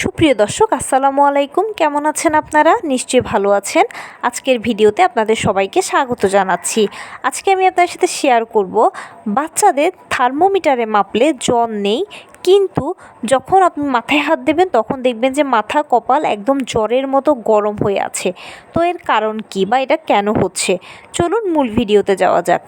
সুপ্রিয় দর্শক, আসসালামু আলাইকুম। কেমন আছেন আপনারা? নিশ্চয়ই ভালো আছেন। আজকের ভিডিওতে আপনাদের সবাইকে স্বাগত জানাচ্ছি। আজকে আমি আপনার সাথে শেয়ার করব, বাচ্চাদের থার্মোমিটারে মাপলে জ্বর নেই কিন্তু যখন আপনি মাথায় হাত দেবেন, তখন দেখবেন যে মাথা কপাল একদম জ্বরের মতো গরম হয়ে আছে। তো এর কারণ কি বা এটা কেন হচ্ছে? চলুন মূল ভিডিওতে যাওয়া যাক।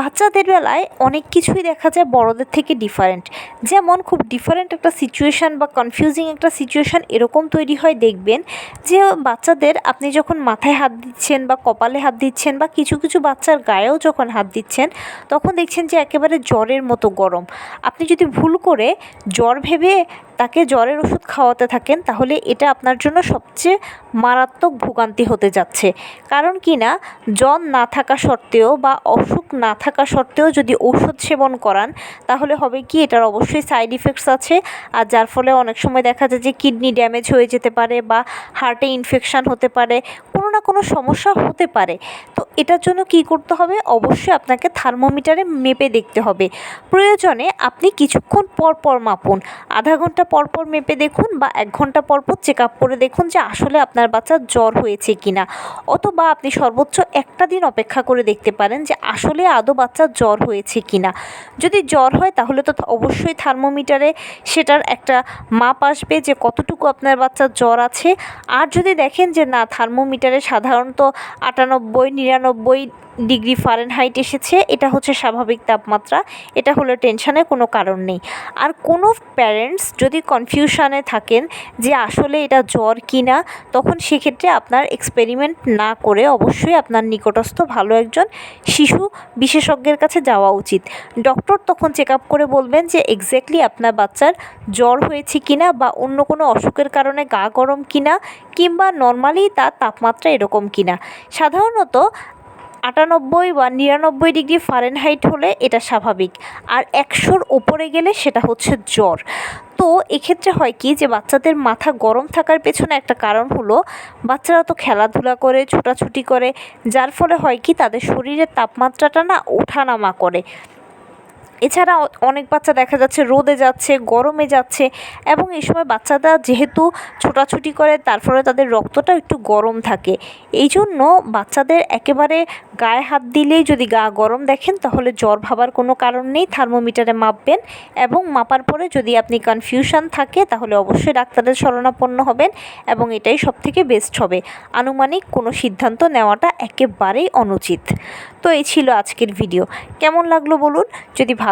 বাচ্চাদের বেলায় অনেক কিছুই দেখা যায় বড়দের থেকে ডিফারেন্ট যেমন খুব ডিফারেন্ট একটা সিচুয়েশান বা কনফিউজিং একটা সিচুয়েশান এরকম তৈরি হয়, দেখবেন যে বাচ্চাদের আপনি যখন মাথায় হাত দিচ্ছেন বা কপালে হাত দিচ্ছেন বা কিছু কিছু বাচ্চার গায়েও যখন হাত দিচ্ছেন, তখন দেখছেন যে একেবারে জ্বরের মতো গরম। আপনি যদি ভুল করে জ্বর ভেবে তাকে জ্বরের ওষুধ খাওয়াতে থাকেন, তাহলে এটা আপনার জন্য সবচেয়ে মারাত্মক ভোগান্তি হতে যাচ্ছে। কারণ কি না, জ্বর না থাকা সত্ত্বেও বা অসুখ না থাকা সত্ত্বেও যদি ওষুধ সেবন করান, তাহলে হবে কি, এটার অবশ্যই সাইড ইফেক্টস আছে। আর যার ফলে অনেক সময় দেখা যায় যে কিডনি ড্যামেজ হয়ে যেতে পারে বা হার্টে ইনফেকশান হতে পারে, কোনো না কোনো সমস্যা হতে পারে। তো এটার জন্য কি করতে হবে? অবশ্যই আপনাকে থার্মোমিটারে মেপে দেখতে হবে। প্রয়োজনে আপনি কিছুক্ষণ পর পর মাপুন। আধা ঘণ্টা পর পর মেপে দেখুন বা এক ঘণ্টা পর পর চেক আপ করে দেখুন যে আসলে আপনার বাচ্চার জ্বর হয়েছে কি না অথবা আপনি সর্বোচ্চ একটা দিন অপেক্ষা করে দেখতে পারেন যে আসলে আদৌ বাচ্চার জ্বর হয়েছে কি না যদি জ্বর হয় তাহলে তো অবশ্যই থার্মোমিটারে সেটার একটা মাপ আসবে যে কতটুকু আপনার বাচ্চার জ্বর আছে। আর যদি দেখেন যে না থার্মোমিটারে সাধারণত আটানব্বই, নিরানব্বই ডিগ্রি ফারেনহাইট এসেছে, এটা হচ্ছে স্বাভাবিক তাপমাত্রা, এটা হলো টেনশানের কোনো কারণ নেই। আর কোনো প্যারেন্টস যদি কনফিউশনে থাকেন যে আসলে এটা জ্বর কি না তখন সেক্ষেত্রে আপনার এক্সপেরিমেন্ট না করে অবশ্যই আপনার নিকটস্থ ভালো একজন শিশু বিশেষজ্ঞের কাছে যাওয়া উচিত। ডক্টর তখন চেক আপ করে বলবেন যে এক্স্যাক্টলি আপনার বাচ্চার জ্বর হয়েছে কি না বা অন্য কোনো অসুখের কারণে গা গরম কি না কিংবা নর্মালি তার তাপমাত্রা এরকম কি না সাধারণত আটানব্বই বা নিরানব্বই ডিগ্রি ফারেনহাইট হলে এটা স্বাভাবিক। আর একশোর ওপরে গেলে সেটা হচ্ছে জ্বর। এক্ষেত্রে হয় কি যে বাচ্চাদের মাথা গরম থাকার পেছনে একটা কারণ হলো বাচ্চারা তো খেলাধুলা করে, ছোটাছুটি করে, যার ফলে হয় কি তাদের শরীরের তাপমাত্রাটা না ওঠানামা করে। এছাড়া অনেক বাচ্চা দেখা যাচ্ছে, রোদে যাচ্ছে, গরমে যাচ্ছে এবং এই সময় বাচ্চারা যেহেতু ছোটাছুটি করে, তার ফলে তাদের রক্তটা একটু গরম থাকে। এই জন্য বাচ্চাদের একেবারে গায়ে হাত দিলেই যদি গা গরম দেখেন, তাহলে জ্বর ভাবার কোনো কারণ নেই। থার্মোমিটারে মাপবেন এবং মাপার পরে যদি আপনি কনফিউশন থাকে, তাহলে অবশ্যই ডাক্তারের শরণাপন্ন হবেন এবং এটাই সব থেকে বেস্ট হবে। আনুমানিক কোনো সিদ্ধান্ত নেওয়াটা একেবারেই অনুচিত। তো এই ছিল আজকের ভিডিও কেমন লাগল বলুন? যদি ভালো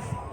guys.